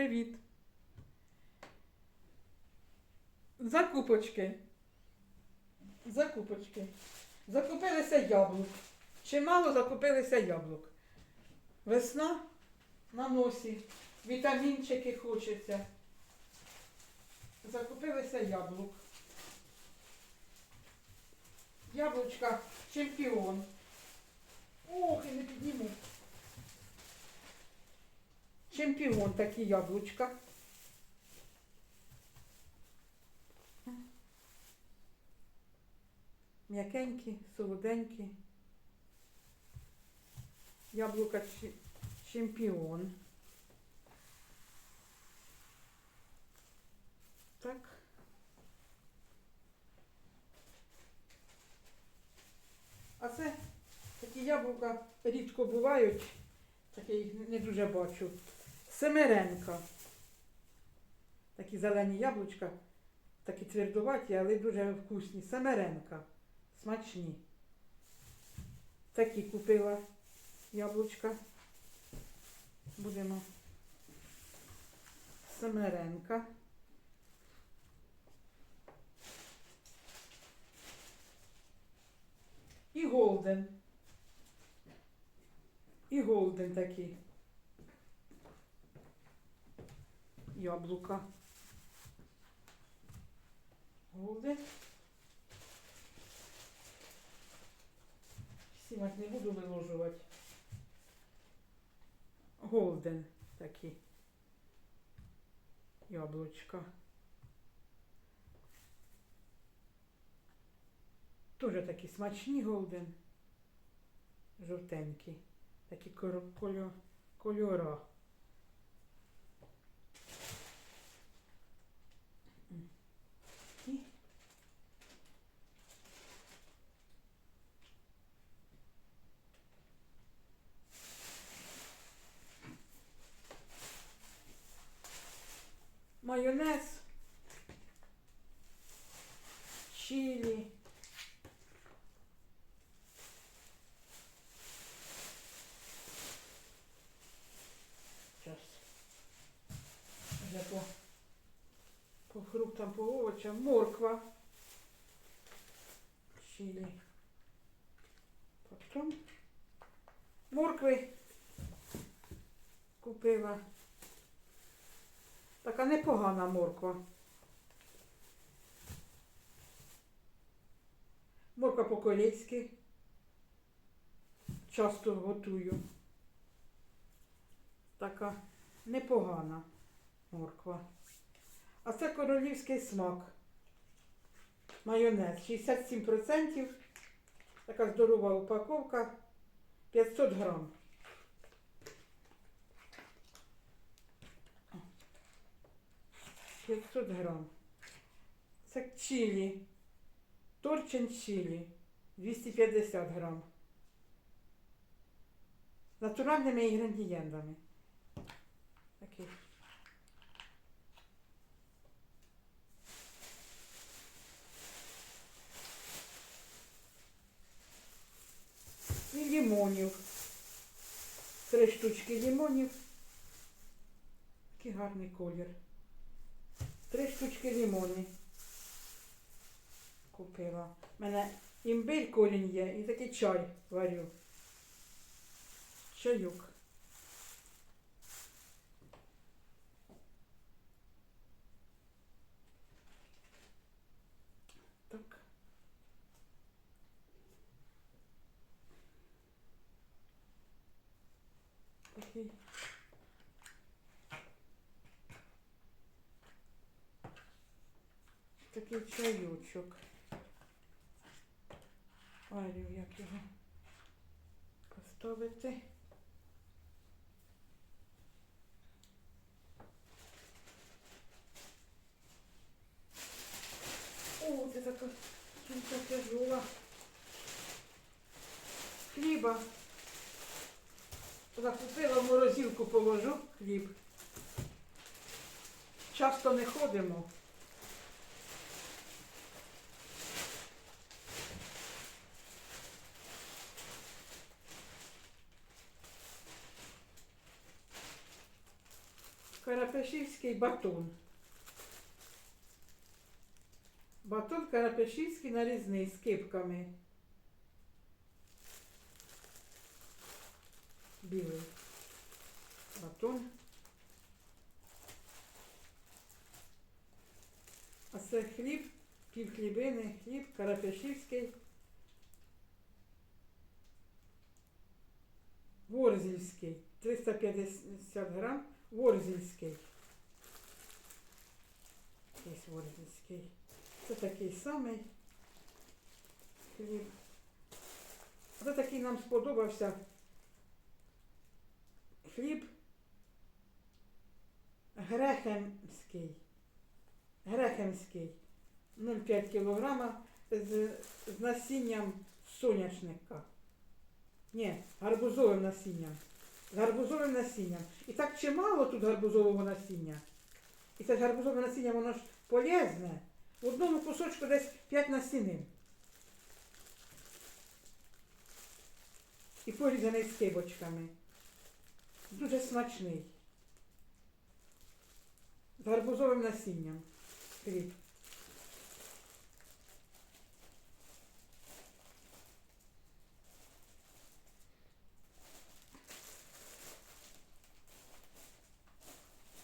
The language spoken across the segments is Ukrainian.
привіт. Закупочки. Закупочки. Закупилися яблук. Чимало закупилися яблук. Весна на носі. Вітамінчики хочеться. Закупилися яблук. Яблучка чемпіон. Ох, і не підніму. Чемпіон такі яблучка. М'якенькі, солоденькі. Яблука чемпіон. Так. А це такі яблука рідко бувають, таке їх не дуже бачу. Семеренка. Такі зелені яблучка, такі твердуваті, але дуже вкусні. Семеренка. Смачні. Такі купила яблучка. Будемо. Семеренка. І голден. І голден такий. Яблука. Голден. Сімок не буду виложувати. Голден такі. Яблучка. Тоже такі смачні голден. Жовтенькі. Такі кольора. М. І майонез, чилі. Вже по, по фруктам, по овочам. Морква. Чилі. Потім моркви купила. Така непогана морква. Морква по-корейськи. Часто готую. Така непогана морква. А це королівський смак. Майонез 67%. Така здорова упаковка. 500 грам. П'ятсот грам. Це чилі. Торчин чилі. 250 грам. Натуральними інгредієнтами. Такий. І лимонів. Три штучки лимонів. Такий гарний колір. Три штучки лимони. Купила. У мене імбирь корінь є і такий чай варю. Чайок. Так. Такий. Такий чайочок. Варю, як його поставити. О, це така сумка тяжела. Хліба. Закупила в морозилку положу хліб. Часто не ходимо. Карапешівський батон. Батон карапешівський нарізний з кипками. Білий. Батон. А це хліб, пів хлібини, хліб карапешівський. Ворзільський. 350 грам. Ворзільський. Якийсь ворзільський. Це такий самий хліб. Це такий нам сподобався хліб грехемський. Грехемський. 0,5 кілограма з, з насінням соняшника. Ні, гарбузовим насінням. Гарбузовим насінням. І так чимало тут гарбузового насіння. І це ж гарбузове насіння, воно ж полезне. В одному кусочку десь 5 насінин. І порізаний з кибочками. Дуже смачний. З гарбузовим насінням. Хліб.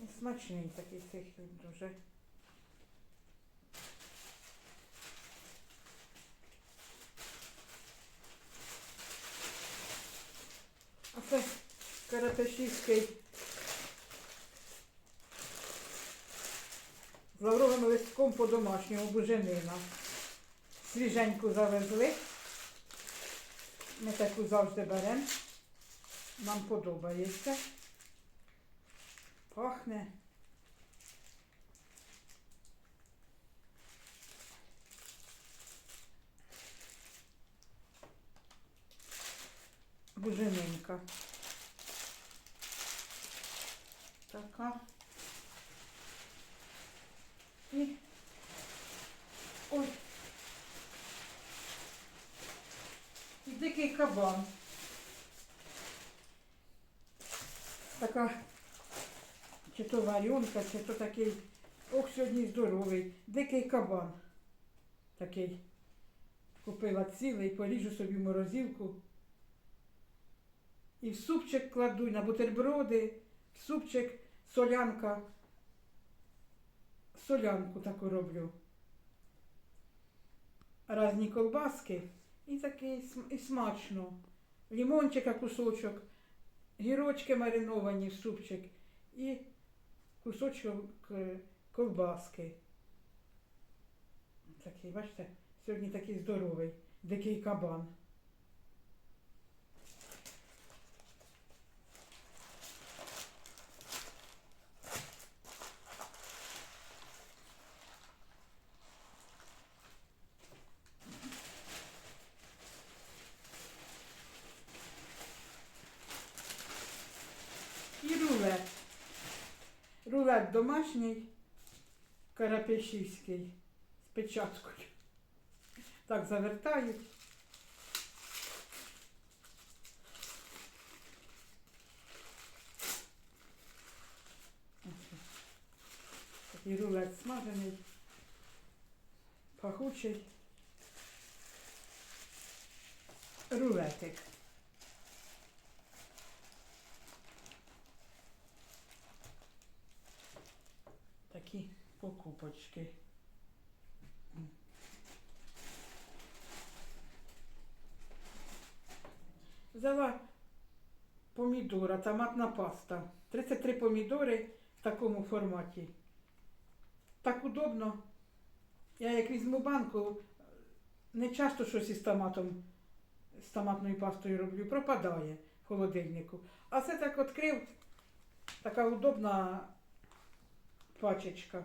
І Смачний такий цей хліб дуже. А це караташівський з лавровим листком по-домашньому буженина. Свіженьку завезли. Ми таку завжди беремо. Нам подобається. Пахне. Буженинка. Така. І. Ой. І дикий кабан. Така чи то варіонка, чи то такий, ох, сьогодні здоровий, дикий кабан. Такий. Купила цілий, поріжу собі в морозилку. І в супчик кладу, на бутерброди, в супчик солянка. Солянку таку роблю. Разні колбаски. І такий і смачно. Лімончика кусочок, гірочки мариновані в супчик і кусочок ковбаски. Такий, бачите, сьогодні такий здоровий, дикий кабан. І рулет. Рулет домашній, карапешівський з печаткою. Так завертають. Такий рулет смажений, пахучий. Рулетик. Такі покупочки. Взяла помідора, томатна паста. 33 помідори в такому форматі. Так удобно. Я як візьму банку, не часто щось із томатом, з томатною пастою роблю, пропадає в холодильнику. А це так відкрив, така удобна пачечка.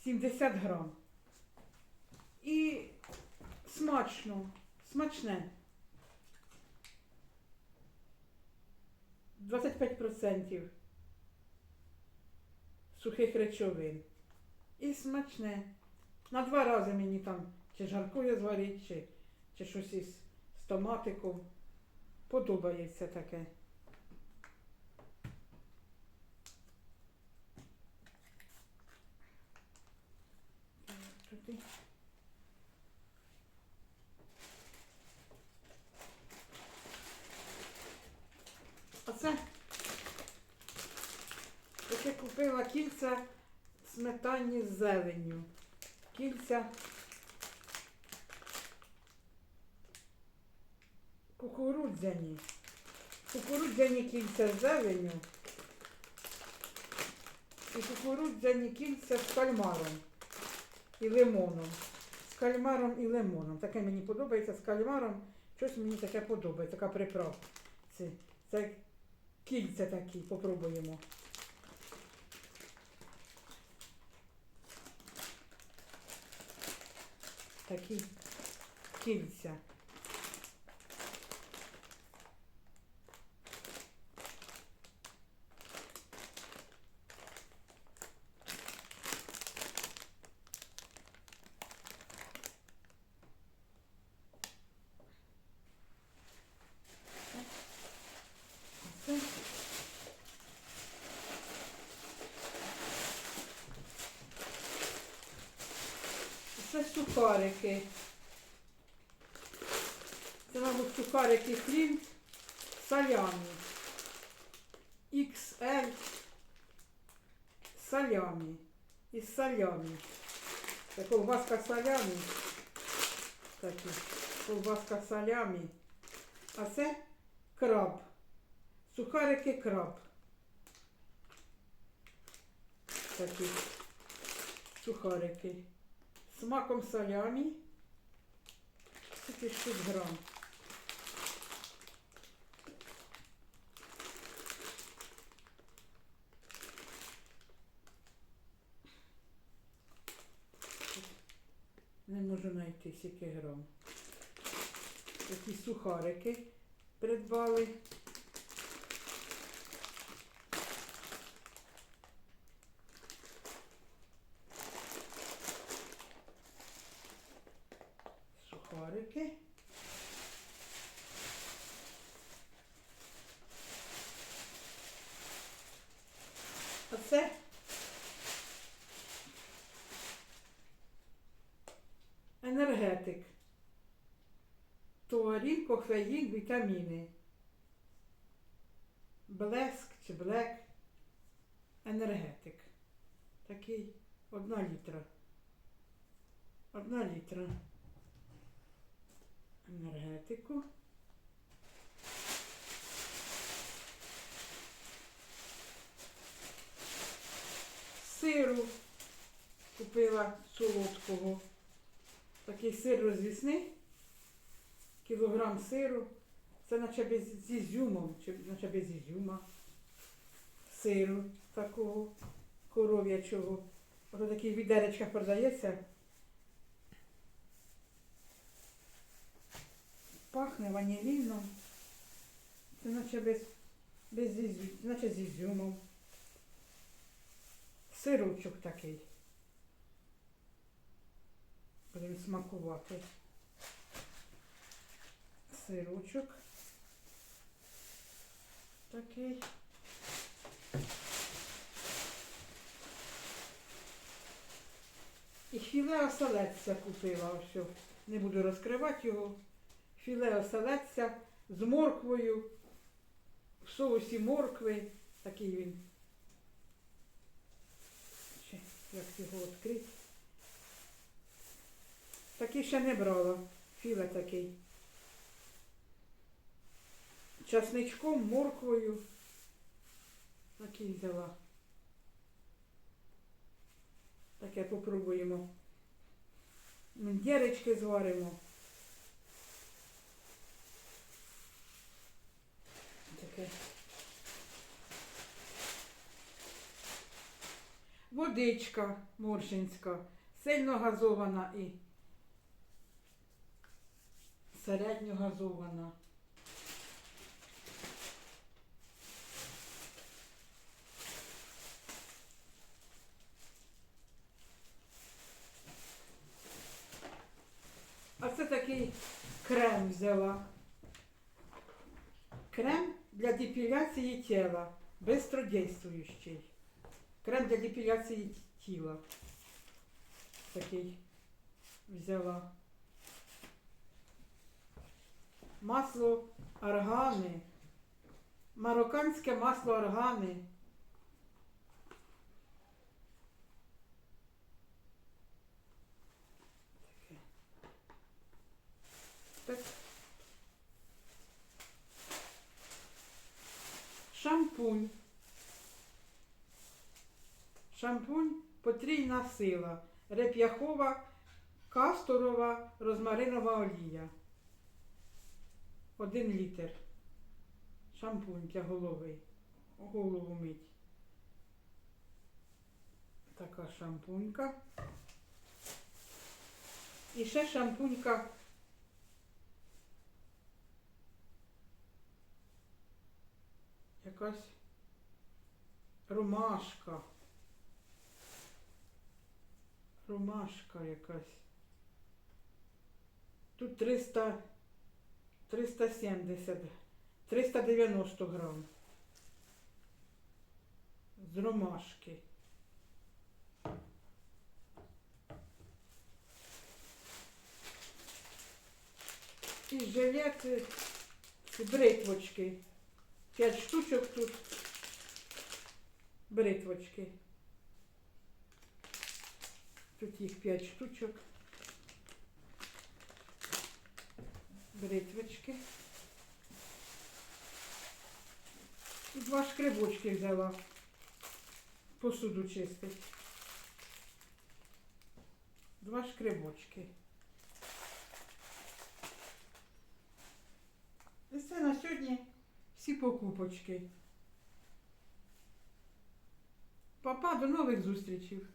70 грам. І смачно, смачне. 25% сухих речовин. І смачне. На два рази мені там чи жаркує зварить, чи, чи щось із томатиком. Подобається таке. Кільця сметані з зеленню. Кільця кукурудзяні. Кукурудзяні кільця з зеленню. І кукурудзяні кільця з кальмаром і лимоном. З кальмаром і лимоном. Таке мені подобається з кальмаром. Щось мені таке подобається, така приправа. Це, це кільця такі, попробуємо. Такі кільця. Це Це сухарики. Це, мабуть, сухарики хліб салямі. XL салямі. Із салямі. Це ковбаска салямі. Такі. Ковбаска салямі. А це краб. Сухарики краб. Такі сухарики. З маком салямі. Скільки штук грам. Не можу знайти скільки грам. Такі сухарики придбали. Сухарики. А це енергетик. Туарін, кофеїн, вітаміни. Блеск чи блек. Енергетик. Такий одна літра. Одна літра енергетику. Сиру купила солодкого. Такий сир розвісний. Кілограм сиру. Це наче без з ізюмом, чи наче без ізюма. Сиру такого коров'ячого. Ось такий в відеречках продається. Пахне ваніліном. Це наче без, без ізю, наче з ізюмом. Сирочок такий. Будемо смакувати. Сирочок. Такий. І філе оселедця купила. Ось. Не буду розкривати його філе оселедця з морквою, в соусі моркви. Такий він. Ще, як його відкрити. Такий ще не брала. Філе такий. Часничком, морквою. Такий взяла. Таке попробуємо. Міндєрички зваримо. Таке. Водичка моршинська, сильно газована і середньо газована. А це такий крем взяла. Крем для депиляции тіла быстродействующий. Крем для депиляции тіла. Такий взяла. Масло органи. Марокканське масло органи. Таке. Так. Шампунь. Шампунь потрійна сила. Реп'яхова, касторова, розмаринова олія. Один літр. Шампунь для голови. Голову мить. Така шампунька. І ще шампунька. Якась ромашка. Ромашка якась. Тут 300, 370, 390 грам. З ромашки. І жилет з бритвочки. П'ять штучок тут. Бритвочки. Тут їх п'ять штучок. Бритвочки. І два шкребочки взяла. Посуду чистить. Два шкребочки. І це на сьогодні всі покупочки. Папа, до нових зустрічей.